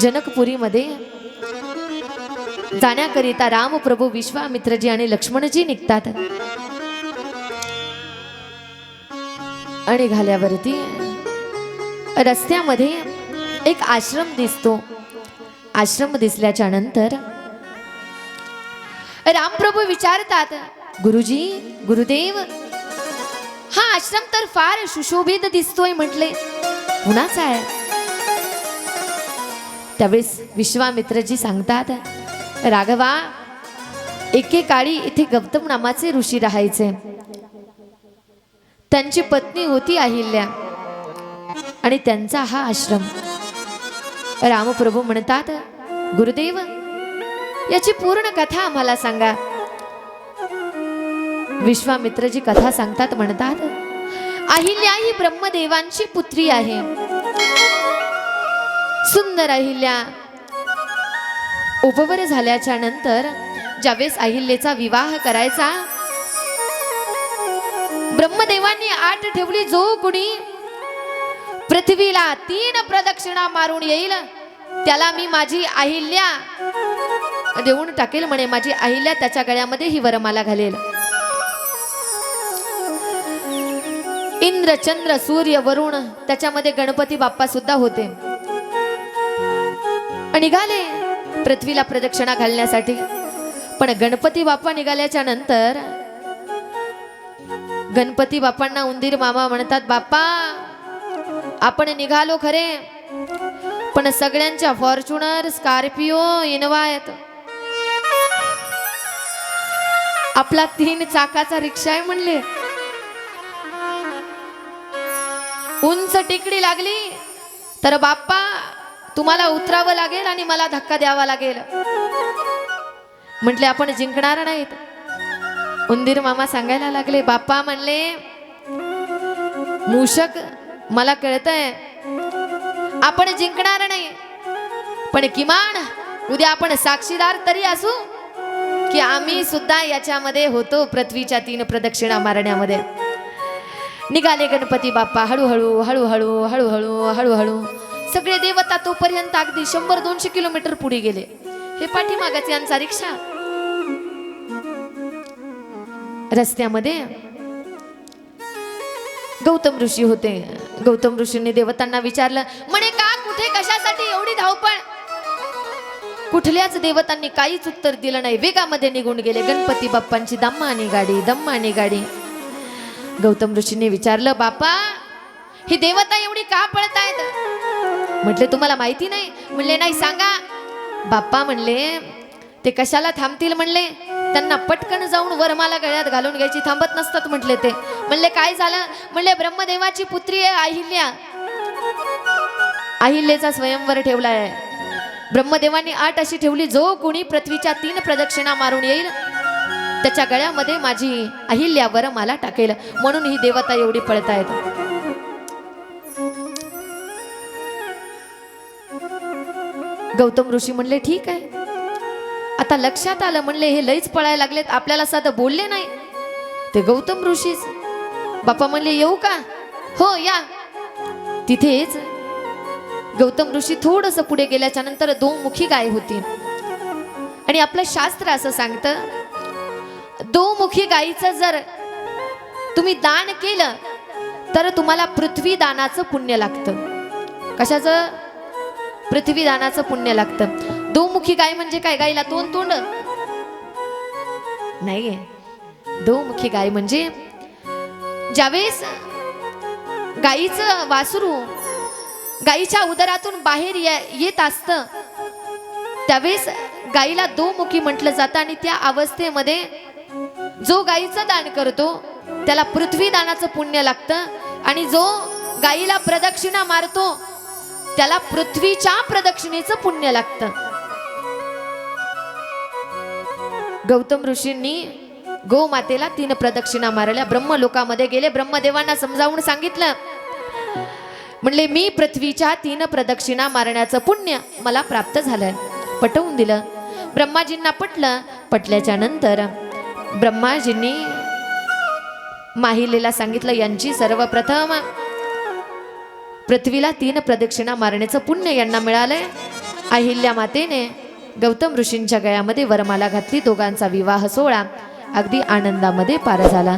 जनकपुरीमध्ये जाण्याकरिता रामप्रभू विश्वामित्रजी आणि लक्ष्मणजी निघतात. आणि घाल्यावरती रस्त्यामध्ये एक आश्रम दिसतो. आश्रम दिसल्याच्या नंतर रामप्रभू विचारतात गुरुजी गुरुदेव हा आश्रम तर फार सुशोभित दिसतोय म्हटले. कुणाचा आहे? त्यावेळेस विश्वामित्रजी सांगतात राघवा एकेकाळी इथे गौतम नामाचे ऋषी राहायचे. त्यांची पत्नी होती अहिल्या आणि त्यांचा हा आश्रम. रामप्रभू म्हणतात गुरुदेव याची पूर्ण कथा आम्हाला सांगा. विश्वामित्रजी कथा सांगतात म्हणतात अहिल्या ही ब्रह्मदेवांची पुत्री आहे. सुंदर अहिल्या. उपवर झाल्याच्यानंतर ज्यावेळेस अहिल्याचा विवाह करायचा ब्रह्मदेवांनी आठ ठेवली जो कुणी पृथ्वीला तीन प्रदक्षिणा मारून येईल त्याला मी माझी अहिल्या देऊन टाकेल म्हणे. माझी अहिल्या त्याच्या गळ्यामध्ये ही वरमाला घालेल. इंद्र चंद्र सूर्य वरुण त्याच्यामध्ये गणपती बाप्पा सुद्धा होते. निघाले. पृथ्वीला प्रदक्षिणा घालण्यासाठी. पण गणपती बाप्पा निघाल्याच्या नंतर गणपती बाप्पांना उंदीर मामा म्हणतात बाप्पा आपण निघालो खरे पण सगळ्यांच्या फॉर्च्युनर स्कॉर्पिओ इनोवा आहेत. आपला तीन चाकाचा रिक्षा आहे म्हणले. उंच टेकडी लागली. तर बाप्पा तुम्हाला उतरावं लागेल आणि मला धक्का द्यावा लागेल. म्हटले आपण जिंकणार नाहीत. उंदीर मामा सांगायला लागले बाप्पा म्हणले मूषक मला कळतंय आपण जिंकणार नाही पण किमान उद्या आपण साक्षीदार तरी असू की आम्ही सुद्धा याच्यामध्ये होतो पृथ्वीच्या तीन प्रदक्षिणा मारण्यामध्ये. निघाले गणपती बाप्पा हळूहळू हळूहळू हळूहळू हळूहळू. सगळे देवता तोपर्यंत अगदी शंभर दोनशे किलोमीटर पुढे गेले. हे पाठीमागाचे यांचा रिक्षा. रस्त्यामध्ये गौतम ऋषी होते. गौतम ऋषींनी देवतांना विचारलं म्हणे का कुठे कशासाठी एवढी धावपळ? कुठल्याच देवतांनी काहीच उत्तर दिलं नाही. वेगामध्ये निघून गेले. गणपती बाप्पांची दम्मानी गाडी दम्मानी गाडी. गौतम ऋषींनी विचारलं बापा ही देवता एवढी का पळतायत? म्हटले तुम्हाला माहिती नाही. म्हणले नाही सांगा. बाप्पा म्हणले ते कशाला थांबतील? म्हणले त्यांना पटकन जाऊन वरमाला गळ्यात घालून घ्यायची थांबत नसतात म्हटले ते. म्हणले काय झालं? म्हणले ब्रह्मदेवाची पुत्री आहे अहिल्या. अहिल्याचा स्वयंवर ठेवला आहे. ब्रह्मदेवानी आठ अशी ठेवली जो कोणी पृथ्वीच्या तीन प्रदक्षिणा मारून येईल त्याच्या गळ्यामध्ये माझी अहिल्यावर मला टाकेल. म्हणून ही देवता एवढी पळतायत. गौतम ऋषी म्हणले ठीक आहे. आता लक्षात आलं म्हणले हे लईच पळायला लागलेत आपल्याला साधं बोलले नाही. ते गौतम ऋषीच बाप्पा म्हणले येऊ का? हो या. तिथेच गौतम ऋषी थोडस पुढे गेल्याच्यानंतर दोमुखी गाय होती. आणि आपलं शास्त्र असं सांगतं दोमुखी गायीचं जर तुम्ही दान केलं तर तुम्हाला पृथ्वी दानाचं पुण्य लागतं. कशाचं? पृथ्वी दानाचं पुण्य लागतं. दोमुखी गाय म्हणजे काय? गायला दोन तोंड. नाही दोमुखी गाय म्हणजे ज्यावेळेस गाईचं वासरू गाईच्या उदरातून बाहेर ये- येत असतं त्यावेळेस गाईला दोमुखी म्हटलं जातं आणि त्या अवस्थेमध्ये जो गाईचं दान करतो त्याला पृथ्वी दानाचं पुण्य लागतं आणि जो गाईला प्रदक्षिणा मारतो त्याला पृथ्वीच्या प्रदक्षिणेचं पुण्य लागतं. गौतम ऋषींनी गोमातेला तीन प्रदक्षिणा मारल्या. ब्रह्मलोकामध्ये गेले. ब्रह्मदेवांना समजावून सांगितलं. म्हणले मी पृथ्वीच्या तीन प्रदक्षिणा मारण्याचं पुण्य मला प्राप्त झालंय. पटवून दिलं. ब्रह्माजींना पटलं. पटल्याच्या नंतर ब्रह्माजींनी माहिलेला सांगितलं यांची सर्वप्रथम पृथ्वीला तीन प्रदक्षिणा मारण्याचं पुण्य यांना मिळालंय. अहिल्या मातेने गौतम ऋषींच्या गळ्यामध्ये वरमाला घातली दोघांचा विवाह सोहळा अगदी आनंदामध्ये पार झाला.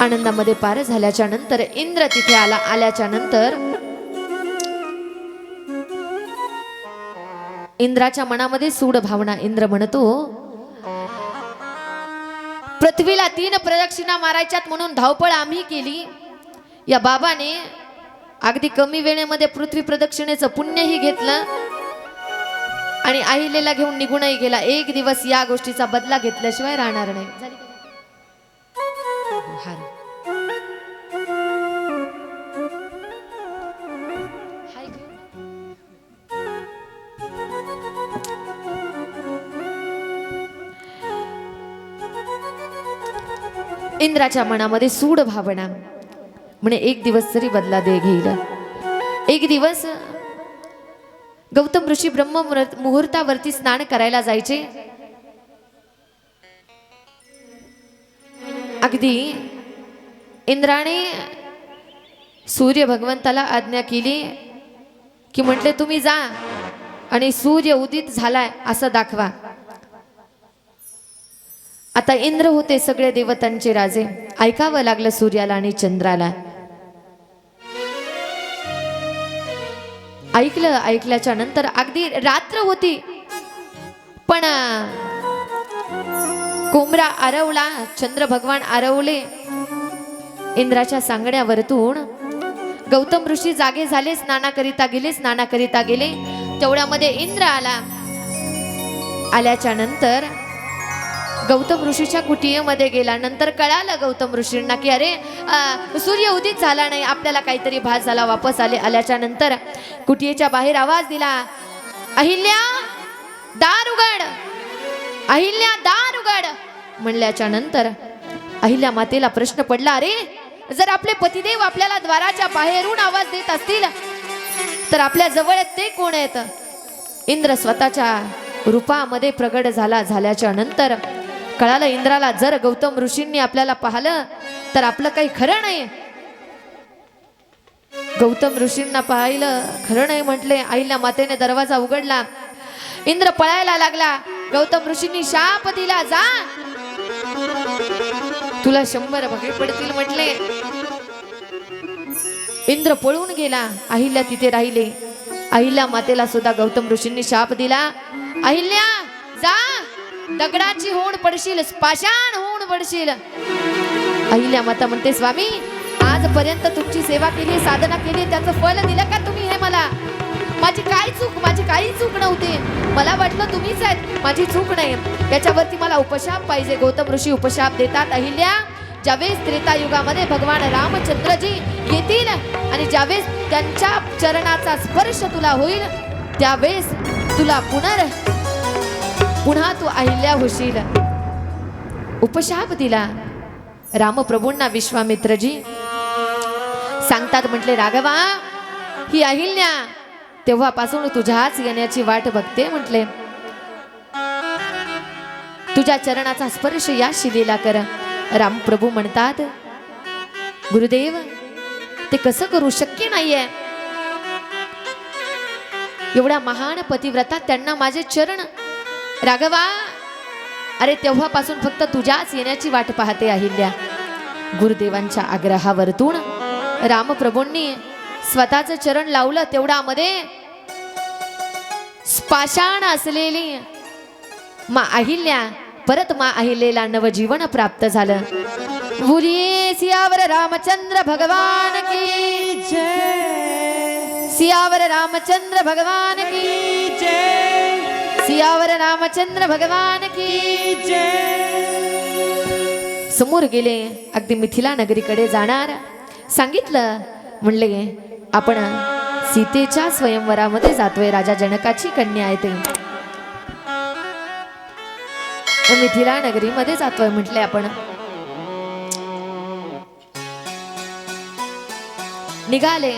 आनंदामध्ये पार झाल्याच्यानंतर इंद्र तिथे आला. आल्याच्यानंतर इंद्राच्या मनामध्ये सूड भावना इंद्र म्हणतो पृथ्वीला तीन प्रदक्षिणा मारायच्यात म्हणून धावपळ आम्ही केली. या बाबाने अगदी कमी वेळेमध्ये पृथ्वी प्रदक्षिणेचं पुण्यही घेतलं आणि अहिलेला घेऊन निघूनही गेला. एक दिवस या गोष्टीचा बदला घेतल्याशिवाय राहणार नाही. इंद्राच्या मनामध्ये सूड भावना. म्हणे एक दिवस तरी बदला दे घेईल एक दिवस गौतम ऋषी ब्रह्म मुहूर्तावरती स्नान करायला जायचे अगदी इंद्राने सूर्य भगवंताला आज्ञा केली की म्हटले तुम्ही जा आणि सूर्य उदित झालाय असं दाखवा आता इंद्र होते सगळे देवतांचे राजे ऐकावं लागलं सूर्याला आणि चंद्राला ऐकलं ऐकल्याच्या नंतर अगदी रात्र होती. पण कोंबरा आरवला चंद्र भगवान आरवले इंद्राच्या सांगण्यावरतून गौतम ऋषी जागे झाले स्नानाकरिता गेले स्नानाकरिता गेले. तेवढ्यामध्ये इंद्र आला. आल्याच्यानंतर गौतम ऋषीच्या कुटियेमध्ये गेला. नंतर कळालं गौतम ऋषींना की अरे सूर्य उदित झाला नाही. आपल्याला काहीतरी भास झाला वापस आले. आल्याच्यानंतर कुटियेच्या बाहेर आवाज दिला अहिल्या दार उघड. अहिल्या दार उघड. म्हणल्याच्या नंतर अहिल्या मातेला प्रश्न पडला अरे जर आपले पतिदेव आपल्याला द्वाराच्या बाहेरून आवाज देत असतील तर आपल्या जवळ ते कोण आहेत? इंद्र स्वतःच्या रूपामध्ये प्रगट झाला. झाल्याच्यानंतर कळालं इंद्राला जर गौतम ऋषींनी आपल्याला पाहिलं तर आपलं काही खरं नाही. गौतम ऋषींना पाहिलं खरं नाही म्हटले आईला मातेने दरवाजा उघडला. इंद्र पळायला लागला. गौतम ऋषींनी शाप दिला जा. तुला शंभर बघे पडतील म्हटले. इंद्र पळून गेला. अहिल्या तिथे राहिले. अहिल्या मातेला सुद्धा गौतम ऋषींनी शाप दिला. अहिल्या जा. दगडाची होण पडशील पाषाण होण पडशील. अहिल्या माता म्हणते स्वामी आजपर्यंत तुमची सेवा केली साधना केली त्याचं फल दिलं का तुम्ही हे मला? माझी काय चूक माझी काही चूक नव्हती. मला वाटलं तुम्हीच आहेत माझी चूक नाही. याच्यावरती मला उपशाप पाहिजे. गौतम ऋषी उपशाप देतात अहिल्या. ज्यावेळेस त्रेतायुगामध्ये भगवान रामचंद्रजी येतील आणि ज्यावेळेस त्यांच्या चरणाचा स्पर्श तुला होईल त्यावेळेस तुला पुनर पुन्हा तू अहिल्या होशील उपशाप दिला रामप्रभूंना विश्वामित्रजी सांगतात म्हटले राघवा ही अहिल्या तेव्हापासून तुझ्याच येण्याची वाट बघते म्हटले. तुझ्या चरणाचा स्पर्श या शिलेला कर रामप्रभू म्हणतात. गुरुदेव ते कसं करू? शक्य नाहीये. एवढ्या महान पतिव्रता त्यांना माझे चरण राघवा अरे तेव्हापासून फक्त तुझ्याच येण्याची वाट पाहते अहिल्या. गुरुदेवांच्या आग्रहावरतून रामप्रभूंनी स्वतःच चरण लावलं तेवढ्यामध्ये स्पाशाण असलेली मा अहिल्या परत मा अहिलेला नवजीवन प्राप्त झालं. बोलिये सियावर रामचंद्र भगवान की सियावर रामचंद्र भगवान की सियावर रामचंद्र भगवान की समोर गेले अगदी मिथिला नगरीकडे जाणार. सांगितलं म्हणले आपण सीतेच्या स्वयंवरामध्ये जातोय राजा जनकाची कन्या आहे ते. मिथिला नगरीमध्ये जातोय म्हटले आपण. निघाले.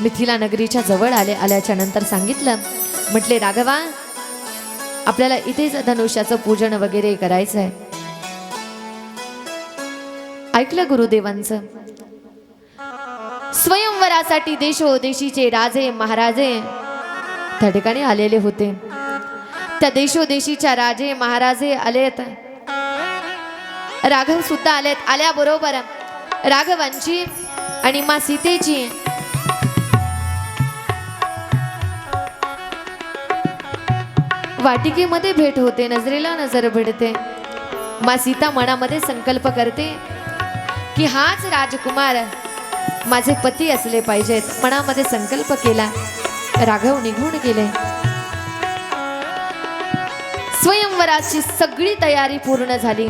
मिथिला नगरीच्या जवळ आले आल्याच्यानंतर सांगितलं म्हटले राघवा आपल्याला इथेच धनुष्याचं पूजन वगैरे करायचं आहे ऐकलं गुरुदेवांचं? स्वयंवरासाठी देशोदेशीचे राजे महाराजे त्या ठिकाणी आलेले होते. त्या देशोदेशीच्या राजे महाराजे आलेत. राघव सुद्धा आलेत आल्याबरोबर राघवांची आणि मा सीतेची वाटिकेमध्ये भेट होते नजरेला नजर भिडते मा सीता मनामध्ये संकल्प करते की हाच राजकुमार माझे पती असले पाहिजेत. मनामध्ये संकल्प केला राघव निघून गेले. स्वयंवराची सगळी तयारी पूर्ण झाली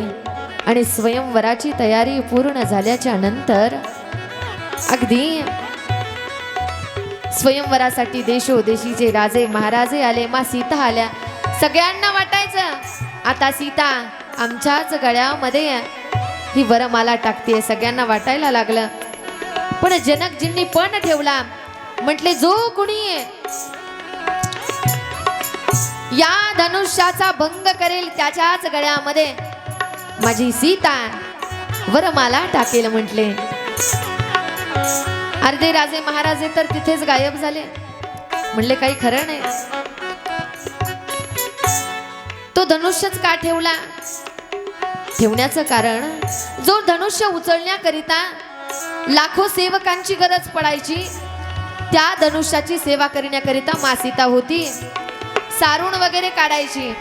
आणि स्वयंवराची तयारी पूर्ण झाल्याच्यानंतर अगदी स्वयंवरासाठी देशोदेशीचे राजे महाराजे आले. मा सीता आल्या. सगळ्यांना वाटायचं. आता सीता आमच्याच गळ्यामध्ये ही वरमाला टाकते सगळ्यांना वाटायला लागलं. पण जनकजींनी पण ठेवला. म्हटले जो कुणी या धनुष्याचा भंग करेल त्याच्याच गळ्यामध्ये. माझी सीता वरमाला टाकेल म्हटले. अर्धे राजे महाराजे तर तिथेच गायब झाले. म्हणले काही खरं नाही. धनुष्यच का ठेवला? ठेवण्याचं कारण जो धनुष्य उचलण्याकरिता लाखो सेवकांची गरज पडायची त्या धनुष्याची सेवा करण्याकरिता मासिता होती. सारून वगैरे काढायची.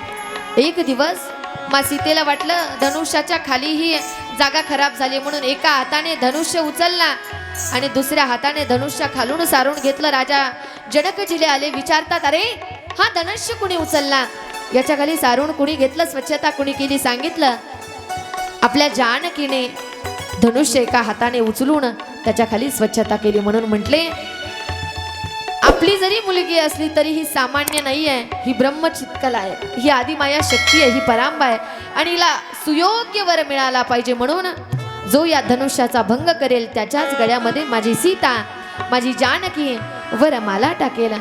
एक दिवस मा सीतेला वाटलं धनुष्याच्या खाली ही जागा खराब झाली म्हणून एका हाताने धनुष्य उचलला आणि दुसऱ्या हाताने धनुष्य खालून सारून घेतलं. राजा जनक जिले आले विचारतात अरे हा धनुष्य कुणी उचलला? याच्या खाली सारून कुणी घेतलं स्वच्छता कुणी केली सांगितलं. आपल्या जानकीने धनुष्य एका हाताने उचलून त्याच्याखाली स्वच्छता केली म्हणून म्हटले आपली जरी मुलगी असली तरी ही सामान्य नाही आहे ही ब्रह्मचित्कला आहे. ही आदिमाया शक्ती आहे ही परांबा आहे. आणि हिला सुयोग्य वर मिळाला पाहिजे म्हणून जो या धनुष्याचा भंग करेल त्याच्याच गळ्यामध्ये माझी सीता माझी जानकी वर माला टाकेल.